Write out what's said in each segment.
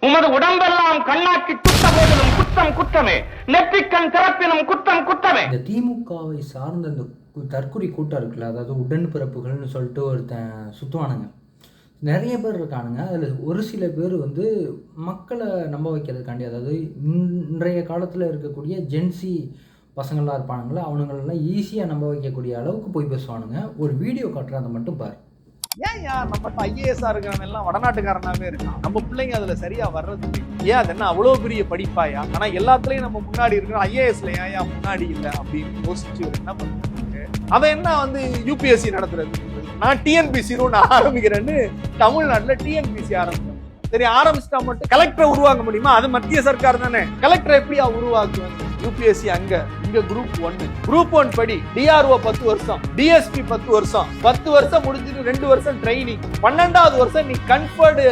உமது உடம்பெல்லாம் கண்ணாக்கி குத்த போதிலும் குற்றம் குற்றமே. நெற்றிக்கண் திறப்பினும் குற்றம் குற்றமே. இந்த திமுகவை சார்ந்த இந்த கு- கூட்டம் இருக்குல்ல அதாவது உடன்பிறப்புகள்னு சொல்லிட்டு ஒருத்தன் சுற்றுவானுங்க நிறைய பேர் இருக்கானுங்க. அதில் ஒரு சில பேர் வந்து மக்களை நம்ப வைக்கிறதுக்காண்டி அதாவது இன்றைய காலத்தில் இருக்கக்கூடிய ஜென்சி பசங்களாக இருப்பானுங்களா அவனுங்களெல்லாம் ஈஸியாக நம்ப வைக்கக்கூடிய அளவுக்கு போய் பேசுவானுங்க. ஒரு வீடியோ காட்டுறேன் அதை மட்டும் பாரு. ஏன் யார் நம்ம ஐஏஎஸ்ஆ இருக்கிறவன் எல்லாம் வடநாட்டுக்காரனாவே இருக்கான். நம்ம பிள்ளைங்க அதுல சரியா வர்றது இல்லை. ஏன் அது என்ன அவ்வளவு பெரிய படிப்பாயா ஆனா எல்லாத்துலயும் நம்ம முன்னாடி இருக்கிறோம் ஐஏஎஸ்ல ஏன் ஏன் முன்னாடி இல்லை அப்படின்னு யோசிச்சு என்ன பண்ணுறாங்க அவன் என்ன வந்து யூபிஎஸ்சி நடத்துறது? நான் டிஎன்பிசி நான் ஆரம்பிக்கிறேன்னு தமிழ்நாட்டில் டிஎன்பிசி ஆரம்பிக்கிறேன் சரி ஆரம்பிச்சிட்டா மட்டும் கலெக்டரை உருவாக்க முடியுமா? அது மத்திய சர்க்கார் தானே. கலெக்டரை எப்படியா உருவாக்குவாங்க? யூபிஎஸ்சி அங்க இங்க குரூப் ஒன்னு குரூப் ஒன் படி டிஆர்ஓ பத்து வருஷம் டிஎஸ்பி பத்து வருஷம். பத்து வருஷம் முடிஞ்சிட்டு ரெண்டு வருஷம் ட்ரைனிங் பன்னெண்டாவது வருஷம் நீ கன்ஃபர்டு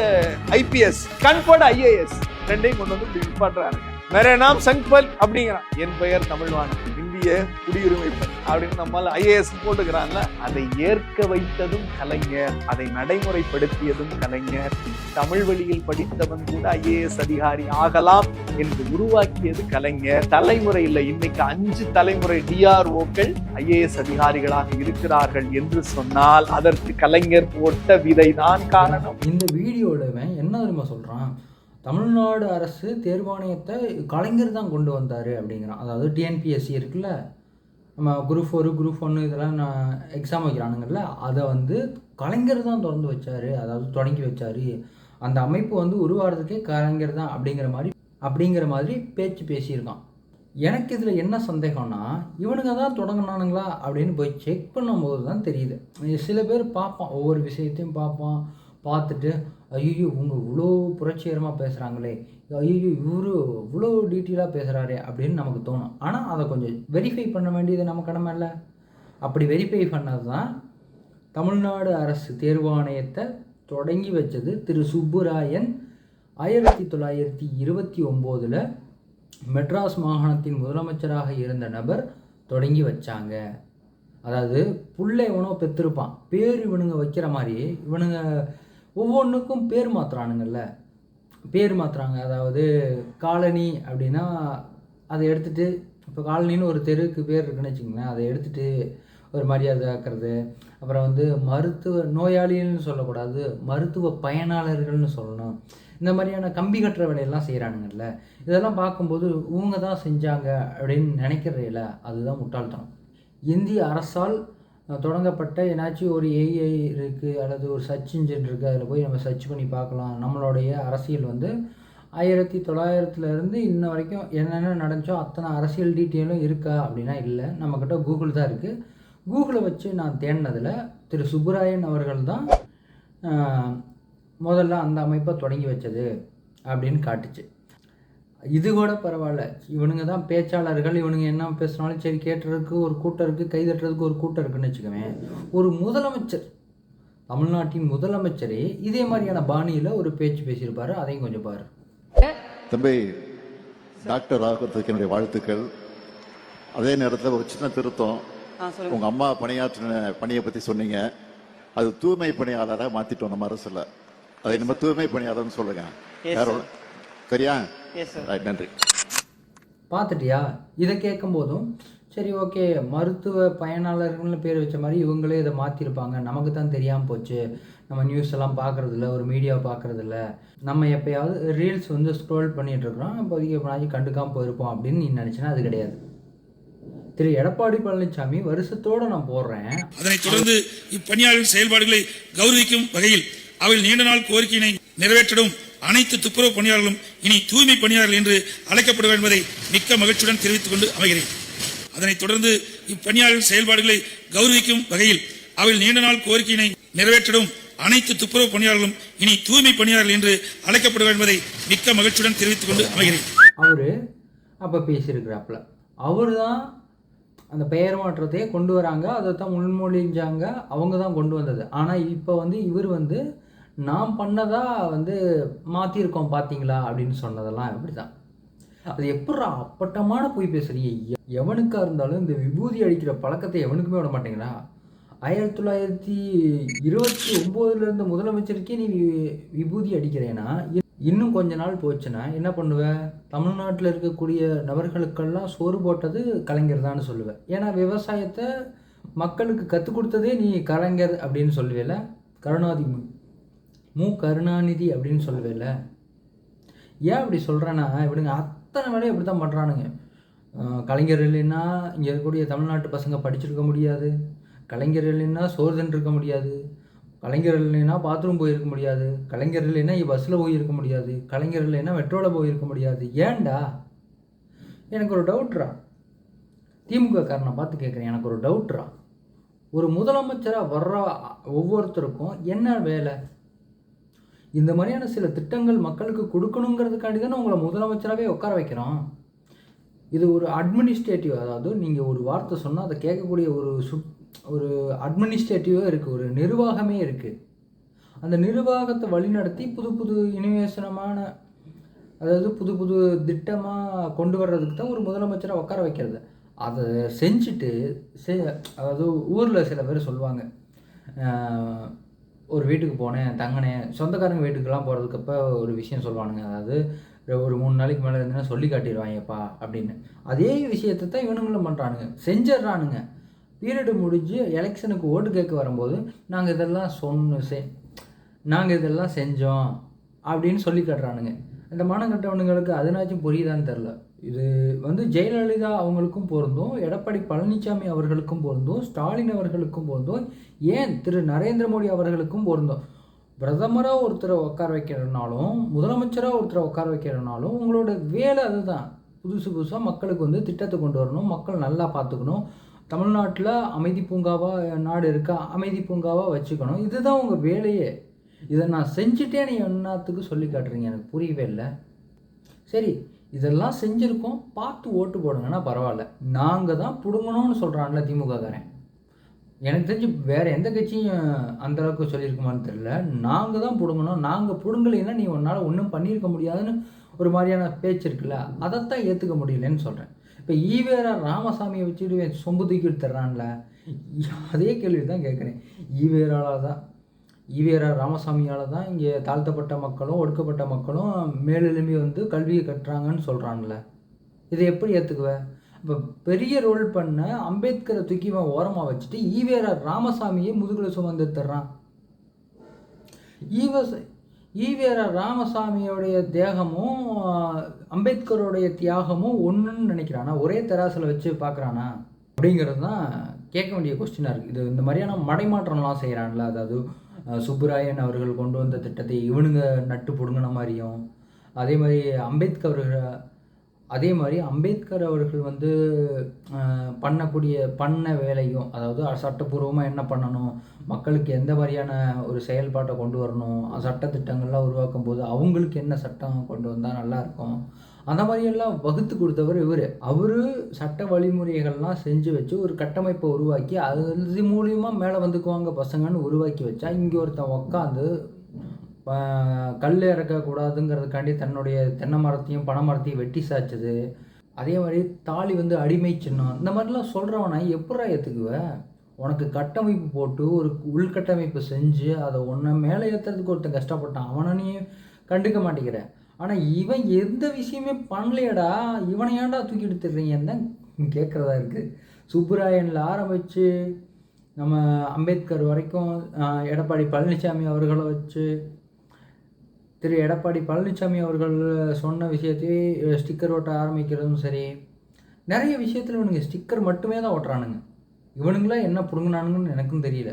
ஐபிஎஸ் கன்ஃபர்டு ஐஏஎஸ் ரெண்டையும் கொண்டு வந்து பண்றாரு பண்றாங்க வேற நாம் சங்பல் அப்படிங்கிறான் என் பெயர் தமிழ்வாணன். இந்திய குடியுரிமை அப்படின்னு நம்மால் ஐஏஎஸ் போட்டுக்கிறாங்க அதை ஏற்க வைத்ததும் கலைஞர் அதை நடைமுறைப்படுத்தியதும் கலைஞர். தமிழ் வழியில் படித்தவன் கூட ஐஏஎஸ் அதிகாரி ஆகலாம் என்று உருவாக்கியது கலைஞர். தலைமுறையில் இன்னைக்கு அஞ்சு தலைமுறை டிஆர்ஓக்கள் ஐஏஎஸ் அதிகாரிகளாக இருக்கிறார்கள் என்று சொன்னால் அதற்கு கலைஞர் போட்ட விதைதான் காரணம். இந்த வீடியோவில் என்ன தெரியுமா சொல்றான்? தமிழ்நாடு அரசு தேர்வாணையத்தை கலைஞர் தான் கொண்டு வந்தார் அப்படிங்கிறான். அதாவது டிஎன்பிஎஸ்சி இருக்குல்ல நம்ம குரூப் ஃபோரு குரூப் ஒன்று இதெல்லாம் நான் எக்ஸாம் வைக்கிறானுங்கல்ல அதை வந்து கலைஞர் தான் திறந்து வச்சார் அதாவது தொடங்கி வச்சார். அந்த அமைப்பு வந்து உருவாகிறதுக்கே கலைஞர் தான் அப்படிங்கிற மாதிரி அப்படிங்கிற மாதிரி பேச்சு பேசியிருக்கான். எனக்கு இதில் என்ன சந்தேகம்னா இவனுங்க தான் தொடங்கினானுங்களா அப்படின்னு போய் செக் பண்ணும்போது தான் தெரியுது. சில பேர் பார்ப்பான் ஒவ்வொரு விஷயத்தையும் பார்ப்பான் பார்த்துட்டு ஐயோ இவங்க இவ்வளோ புரட்சிகரமாக பேசுகிறாங்களே ஐயோ இவரு இவ்வளோ டீட்டெயிலாக பேசுகிறாரே அப்படின்னு நமக்கு தோணும். ஆனால் அதை கொஞ்சம் வெரிஃபை பண்ண வேண்டியது நம்ம கடமை இல்லை. அப்படி வெரிஃபை பண்ணது தான் தமிழ்நாடு அரசு தேர்வாணையத்தை தொடங்கி வச்சது திரு. சுப்புராயன் ஆயிரத்தி தொள்ளாயிரத்தி இருபத்தி ஒம்போதில் மெட்ராஸ் மாகாணத்தின் முதலமைச்சராக இருந்த நபர் தொடங்கி வச்சாங்க. அதாவது புள்ள இவனோ பெற்றிருப்பான் பேர் இவனுங்க வைக்கிற மாதிரி இவனுங்க ஒவ்வொன்றுக்கும் பேர் மாற்றுறானுங்கள்ல பேர் மாற்றுறாங்க அதாவது காலனி அப்படின்னா அதை எடுத்துகிட்டு இப்போ காலனின்னு ஒரு தெருவுக்கு பேர் இருக்குன்னு வச்சுக்கோங்களேன். அதை எடுத்துகிட்டு ஒரு மரியாதை ஆக்கிறது. அப்புறம் வந்து மருத்துவ நோயாளின்னு சொல்லக்கூடாது மருத்துவ பயனாளர்கள்னு சொல்லணும். இந்த மாதிரியான கம்பி கட்டுற வேலையெல்லாம் செய்கிறானுங்கல்ல இதெல்லாம் பார்க்கும்போது இவங்க தான் செஞ்சாங்க அப்படின்னு நினைக்கிறதில்ல அதுதான் முட்டாள்தனம். இந்திய அரசால் தொடங்கப்பட்ட ஏதாச்சும் ஒரு ஏஐ இருக்குது அல்லது ஒரு சர்ச் இன்ஜின் இருக்குது அதில் போய் நம்ம சர்ச் பண்ணி பார்க்கலாம். நம்மளுடைய அரசியல் வந்து ஆயிரத்தி தொள்ளாயிரத்துலேருந்து இன்ன வரைக்கும் என்னென்ன நடந்துச்சோ அத்தனை அரசியல் டீட்டெயிலும் இருக்கா அப்படின்னா இல்லை. நம்மக்கிட்ட கூகுள் தான் இருக்குது கூகுளை வச்சு நான் தேடினதில் திரு சுப்புராயன் அவர்கள் தான் முதல்ல அந்த அமைப்பை தொடங்கி வச்சது அப்படின்னு காட்டுச்சு. இது கூட பரவாயில்ல. இவனுங்க தான் பேச்சாளர்கள் இவனுங்க என்ன பேசுனாலும் சரி கேட்டுறதுக்கு ஒரு கூட்டம் இருக்குது கைதட்டுறதுக்கு ஒரு கூட்டம் இருக்குன்னு வச்சுக்கோவேன் ஒரு முதலமைச்சர் தமிழ்நாட்டின் முதலமைச்சரே இதே மாதிரியான பாணியில் ஒரு பேச்சு பேசியிருப்பாரு அதையும் கொஞ்சம் பாரு. தம்பி டாக்டர் ஆகிறதுக்கு என்னுடைய வாழ்த்துக்கள். அதே நேரத்தில் ஒரு சின்ன திருத்தம். உங்க அம்மா பணியாற்றின பணியை பத்தி சொன்னீங்க. அது தூய்மை பணியாளராக மாத்திட்டோம் நம்ம அரசுல. அதை நம்ம தூய்மை பணியாளர்னு சொல்லுங்க. சரியா? நன்றி. பார்த்துட்டியா? இதை கேட்கும் போதும் சரி ஓகே மருத்துவ பயனாளர்கள்னு பேர் வச்ச மாதிரி இவங்களே இதை மாற்றிருப்பாங்க நமக்கு தான் தெரியாமல் போச்சு. நம்ம நியூஸ் எல்லாம் பார்க்குறதில்ல ஒரு மீடியாவை பார்க்குறதில்ல. நம்ம எப்பயாவது ரீல்ஸ் வந்து ஸ்க்ரோல் பண்ணிட்டு இருக்கிறோம் இப்போதைக்கு எப்போனாச்சும் கண்டுக்காமல் போயிருப்போம் அப்படின்னு நீ நினச்சினா அது கிடையாது. திரு. எடப்பாடி பழனிசாமி வருஷத்தோடு நான் போடுறேன். அதனைத் தொடர்ந்து இப்பணியாளர்களின் செயல்பாடுகளை கௌரவிக்கும் வகையில் அவர்கள் நீண்ட நாள் கோரிக்கையினை நிறைவேற்றிடும் அனைத்து துப்புரவு பணியாளர்களும் இனி தூய்மை பணியாளர்கள் என்று அழைக்கப்படுவர் என்பதை மிக்க மகிழ்ச்சியுடன் தெரிவித்துக் கொண்டு அமைகிறேன். அதனைத் தொடர்ந்து இப்பணியாளர்களின் செயல்பாடுகளை கௌரவிக்கும் வகையில் அவர்கள் நீண்ட நாள் கோரிக்கையினை நிறைவேற்றிடும் அனைத்து துப்புரவு பணியாளர்களும் இனி தூய்மை பணியாளர்கள் என்று அழைக்கப்படுவர் என்பதை மிக்க மகிழ்ச்சியுடன் தெரிவித்துக் கொண்டு அமைகிறேன். அவர் அப்போ பேசியிருக்கிறாப்புல. அவர் தான் அந்த பெயர் மாற்றத்தையே கொண்டு வராங்க அதை தான் முன்மொழிஞ்சாங்க அவங்க தான் கொண்டு வந்தது. ஆனால் இப்போ வந்து இவர் வந்து நாம் பண்ணதா வந்து மாற்றிருக்கோம் பார்த்தீங்களா அப்படின்னு சொன்னதெல்லாம் இப்படி தான் அது எப்படா அப்பட்டமான போய் பேசுகிறீங்க எவனுக்காக இருந்தாலும் இந்த விபூதி அடிக்கிற பழக்கத்தை எவனுக்குமே விட மாட்டேங்கிறா? ஆயிரத்தி தொள்ளாயிரத்தி இருபத்தி ஒம்போதுலேருந்து முதலமைச்சருக்கே நீ வி- விபூதி அடிக்கிறேன்னா இன்னும் கொஞ்ச நாள் போச்சுன்னா என்ன பண்ணுவேன் தமிழ்நாட்டில் இருக்கக்கூடிய நபர்களுக்கெல்லாம் சோறு போட்டது கலைஞர் தான் சொல்லுவேன் ஏன்னா விவசாயத்தை மக்களுக்கு கற்றுக் கொடுத்ததே நீ கலைஞர் அப்படின்னு சொல்லுவேல? கருணாதி மு- கருணாநிதி அப்படின்னு சொல்லுவேல ஏன் அப்படி சொல்கிறேன்னா இவனுங்க அத்தனை வேலையும் இப்படி தான் பண்ணுறானுங்க கலைஞர் இல்லைன்னா இங்கே இருக்கக்கூடிய தமிழ்நாட்டு பசங்க படிச்சிருக்க முடியாது. கலைஞர் இல்லைன்னா சோறு தின்றுருக்க முடியாது. கலைஞர் இல்லைன்னா பாத்ரூம் போயிருக்க முடியாது. கலைஞர் இல்லைன்னா பஸ்ஸில் போயிருக்க முடியாது. கலைஞர் இல்லைன்னா மெட்ரோவில் போயிருக்க முடியாது. ஏன்டா? எனக்கு ஒரு டவுட்ரா திமுக காரனை பார்த்து கேட்குறேன் எனக்கு ஒரு டவுட்ரா ஒரு முதலமைச்சராக வர்ற ஒவ்வொருத்தருக்கும் என்ன வேலை? இந்த மாதிரியான சில திட்டங்கள் மக்களுக்கு கொடுக்கணுங்கிறதுக்காண்டி தானே உங்களை முதலமைச்சராகவே உட்கார வைக்கிறோம். இது ஒரு அட்மினிஸ்ட்ரேட்டிவ் அதாவது நீங்கள் ஒரு வார்த்தை சொன்னால் அதை கேட்கக்கூடிய ஒரு சு ஒரு அட்மினிஸ்ட்ரேட்டிவாக இருக்குது ஒரு நிர்வாகமே இருக்குது அந்த நிர்வாகத்தை வழிநடத்தி புது புது இனிவேசனமான அதாவது புது புது திட்டமாக கொண்டு வர்றதுக்கு தான் ஒரு முதலமைச்சராக உட்கார வைக்கிறது. அதை செஞ்சுட்டு செ அதாவது ஊரில் சில பேர் சொல்லுவாங்க ஒரு வீட்டுக்கு போனேன் தங்கினேன் சொந்தக்காரங்க வீட்டுக்கெல்லாம் போகிறதுக்கப்ப ஒரு விஷயம் சொல்லுவானுங்க. அதாவது ஒரு மூணு நாளைக்கு மேலே இருந்தேன்னா சொல்லி காட்டிடுவாங்கப்பா அப்படின்னு. அதே விஷயத்தை தான் இவனுங்களும் பண்ணுறானுங்க செஞ்சிடுறானுங்க. பீரியடு முடிஞ்சு எலெக்ஷனுக்கு ஓட்டு கேட்க வரும்போது நாங்கள் இதெல்லாம் சொன்ன செ நாங்கள் இதெல்லாம் செஞ்சோம் அப்படின்னு சொல்லி காட்டுறானுங்க. இந்த மானங்கட்டவனுங்களுக்கு அதனாச்சும் புரியுதான்னு தெரில இது வந்து ஜெயலலிதா அவங்களுக்கும் பொருந்தும் எடப்பாடி பழனிசாமி அவர்களுக்கும் பொருந்தும் ஸ்டாலின் அவர்களுக்கும் பொருந்தும் ஏன் திரு நரேந்திர மோடி அவர்களுக்கும் பொருந்தும்? பிரதமராக ஒருத்தரை உட்கார வைக்கிறனாலும் முதலமைச்சராக ஒருத்தரை உட்கார வைக்கிறனாலும் உங்களோட வேலை அதுதான். புதுசு புதுசாக மக்களுக்கு வந்து திட்டத்தை கொண்டு வரணும் மக்கள் நல்லா பார்த்துக்கணும். தமிழ்நாட்டில் அமைதி பூங்காவாக நாடு இருக்கா அமைதி பூங்காவாக வச்சுக்கணும். இதுதான் உங்கள் வேலையே. இதை நான் செஞ்சுட்டே நீ என்னத்துக்கு சொல்லி காட்டுறீங்க? எனக்கு புரியவே இல்லை. சரி இதெல்லாம் செஞ்சுருக்கோம். பார்த்து ஓட்டு போடுங்கன்னா பரவாயில்ல. நாங்கள் தான் பிடுங்கணும்னு சொல்கிறான்ல திமுககாரன். எனக்கு தெரிஞ்சு வேறு எந்த கட்சியும் அந்த அளவுக்கு சொல்லியிருக்குமான்னு தெரியல. நாங்கள் தான் பிடுங்கணும். நாங்கள் பிடுங்கலைன்னா நீ உன்னால் ஒன்றும் பண்ணியிருக்க முடியாதுன்னு ஒரு மாதிரியான பேச்சு இருக்குல்ல. அதைத்தான் ஏற்றுக்க முடியலன்னு சொல்கிறேன் இப்போ ஈவேரா ராமசாமியை வச்சுட்டு சொம்பு தூக்கி தர்றான்ல அதே கேள்வி தான் கேட்குறேன். ஈவேரால தான் ஈவேரா ராமசாமியால் தான் இங்கே தாழ்த்தப்பட்ட மக்களும் ஒடுக்கப்பட்ட மக்களும் மேலெழும்பி வந்து கல்வியை கட்டுறாங்கன்னு சொல்கிறான்ல இதை எப்படி ஏற்றுக்குவேன் இப்போ பெரிய ரோல் பண்ண அம்பேத்கரை தூக்கி இவன் ஓரமாக வச்சுட்டு ஈவேரா ராமசாமியை முதுகில் சுமந்து தர்றான். ஈவஸ் ஈவேரா ராமசாமியோடைய தேகமும் அம்பேத்கரோடைய அம்பேத்கருடைய தியாகமும் ஒன்றுன்னு நினைக்கிறானா? ஒரே தராசில் வச்சு பார்க்குறானா அப்படிங்கிறது தான் கேட்க வேண்டிய கொஸ்டினாக இருக்குது இது இந்த மாதிரியான மடைமாற்றம்லாம் செய்கிறான்ல அதாவது சுப்புராயன் அவர்கள் கொண்டு வந்த திட்டத்தை இவனுங்க நட்டு பிடுங்கின மாதிரியும் அதே மாதிரி அம்பேத்கர் அதே மாதிரி அம்பேத்கர் அவர்கள் வந்து பண்ணக்கூடிய பண்ண வேலையும் அதாவது சட்டப்பூர்வமாக என்ன பண்ணணும் மக்களுக்கு எந்த மாதிரியான ஒரு செயல்பாட்டை கொண்டு வரணும் சட்டத்திட்டங்கள்லாம் உருவாக்கும் போது அவங்களுக்கு என்ன சட்டம் கொண்டு வந்தால் நல்லாயிருக்கும் அந்த மாதிரியெல்லாம் வகுத்து கொடுத்தவர் இவர். அவர் சட்ட வழிமுறைகள்லாம் செஞ்சு வச்சு ஒரு கட்டமைப்பை உருவாக்கி அது மூலியமாக மேலே வந்துக்குவாங்க பசங்கன்னு உருவாக்கி வச்சா இங்கே ஒருத்தன் உக்காந்து கல் இறக்கக்கூடாதுங்கிறதுக்காண்டி தன்னுடைய தென்னை மரத்தையும் பனை மரத்தையும் வெட்டி சாய்ச்சது. அதே மாதிரி தாலி வந்து அடிமை சின்னம் இந்த மாதிரிலாம் சொல்கிறவனை எப்படா ஏற்றுக்குவ உனக்கு கட்டமைப்பு போட்டு ஒரு உள்கட்டமைப்பு செஞ்சு அதை ஒன்றை மேலே ஏற்றுறதுக்கு ஒருத்தன் கஷ்டப்பட்டான் அவனை நீ கண்டுக்க மாட்டேங்கிற. ஆனால் இவன் எந்த விஷயமே பண்ணலையடா. இவனை ஏன்டா தூக்கி எடுத்துடுறீங்கன்னு தான் கேட்குறதா இருக்குது சுப்புராயனில் ஆரம்பித்து நம்ம அம்பேத்கர் வரைக்கும் எடப்பாடி பழனிசாமி அவர்களை வச்சு திரு எடப்பாடி பழனிசாமி அவர்கள் சொன்ன விஷயத்தையே ஸ்டிக்கர் ஓட்ட ஆரம்பிக்கிறதும் சரி நிறைய விஷயத்தில் இவனுங்க ஸ்டிக்கர் மட்டுமே தான் ஓட்டுறானுங்க. இவனுங்களாம் என்ன பிடுங்கினானுங்கன்னு எனக்கும் தெரியல.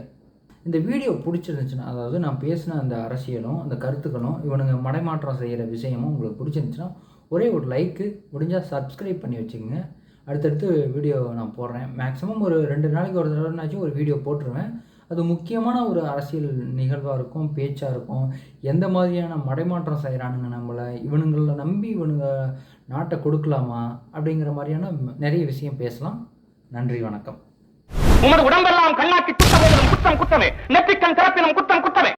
இந்த வீடியோ பிடிச்சிருந்துச்சுன்னா அதாவது நான் பேசின அந்த அரசியலும் அந்த கருத்துக்களும் இவனுங்க மடைமாற்றம் செய்கிற விஷயமும் உங்களுக்கு பிடிச்சிருந்துச்சுன்னா ஒரே ஒரு லைக்கு முடிஞ்சால் சப்ஸ்கிரைப் பண்ணி வச்சுக்கோங்க. அடுத்தடுத்து வீடியோ நான் போடுறேன். மேக்ஸிமம் ஒரு ரெண்டு நாளைக்கு ஒரு தடவைனாச்சும் ஒரு வீடியோ போட்டுருவேன். அது முக்கியமான ஒரு அரசியல் நிகழ்வாக இருக்கும் பேச்சாக இருக்கும். எந்த மாதிரியான மடைமாற்றம் செய்கிறானுங்க நம்மளை? இவனுங்களை நம்பி இவனுங்க நாட்டை கொடுக்கலாமா? அப்படிங்கிற மாதிரியான நிறைய விஷயம் பேசலாம். நன்றி வணக்கம். உமது உடம்பெல்லாம் கண்ணாக்கி குத்த போதிலும் குற்றம் குற்றமே நெற்றிக்கண் திறப்பினும் குற்றம் குற்றமே